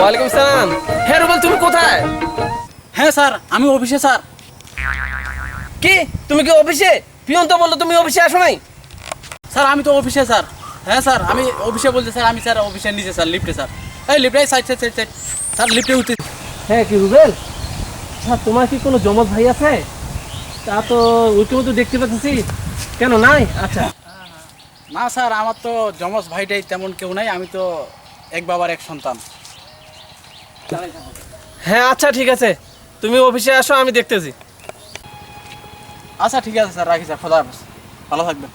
ওয়ালাইকুম সালাম। হ্যাঁ রুবেল তুমি কোথায়? হ্যাঁ স্যার আমি অফিসে স্যার। কি? তুমি কি অফিসে? পিয়ন তো বলল তুমি অফিসে আসো নাই। স্যার আমি তো অফিসে স্যার। হ্যাঁ স্যার আমি অফিসে বলছি স্যার আমি স্যার অফিসের নিচে স্যার লিফটে স্যার। এই লিফটে side side side side sir লিফটে উঠতে হ্যাঁ কি রুবেল? আচ্ছা তোমার কি কোনো জমজ ভাই আছে? তা তো ওইকে মতো দেখতে পাচ্ছি। কেন নাই? আচ্ছা। না স্যার আমার তো যমজ ভাইটাই তেমন কেউ নাই আমি তো এক বাবার এক সন্তান। হ্যাঁ আচ্ছা ঠিক আছে। তুমি অফিসে আসো আমি দেখতেছি। আচ্ছা ঠিক আছে স্যার রাখি স্যার খোদা হাফেজ। ভালো থাকবেন।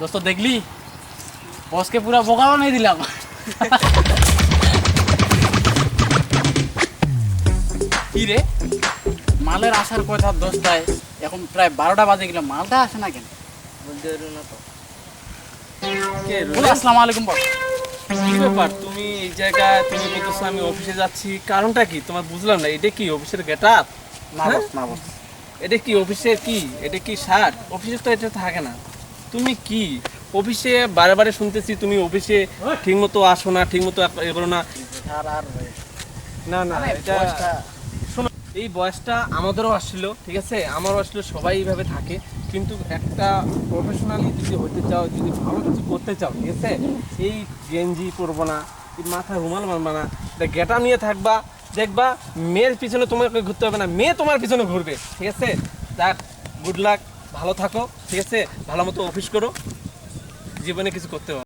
দোস্ত দেখলি? বসকে পুরো বোকা বানিয়ে দিলাম। কি রে? মালের আসার কথা দশটায় এখন প্রায় বারোটা বাজে গেল মালটা আসে না কেন? বলো আসসালামু আলাইকুম বস কি ব্যাপার? তুমি এই জায়গায় তুমি বলতেছো আমি অফিসে যাচ্ছি। কারণটা কি? তোমার বুঝলাম না এটা কি অফিসের গেট আপ না বস না বস এটা কি অফিসের কি? এটা কি শার্ট অফিসে তো এটা থাকে না। তুমি কি? অফিসে বারে বারে শুনতেছি তুমি অফিসে ঠিক মতো আসো না ঠিক মতো এ করো না। আর আর না না এটা এই বয়সটা আমাদেরও আসছিল ঠিক আছে? আমারও আসলে, সবাই এইভাবে থাকে। কিন্তু একটা প্রফেশনালি যদি হতে চাও, যদি ভালো কিছু করতে চাও, ঠিক আছে? এই গেঞ্জি পরবো না মাথায় রুমাল মারবা না গেটা নিয়ে থাকবা, দেখবা মেয়ের পিছনে তোমাকে ঘুরতে হবে না, মেয়ে তোমার পিছনে ঘুরবে, ঠিক আছে? যাক গুড লাক ভালো থাকো, ঠিক আছে? ভালো মতো অফিস করো, জীবনে কিছু করতে হবে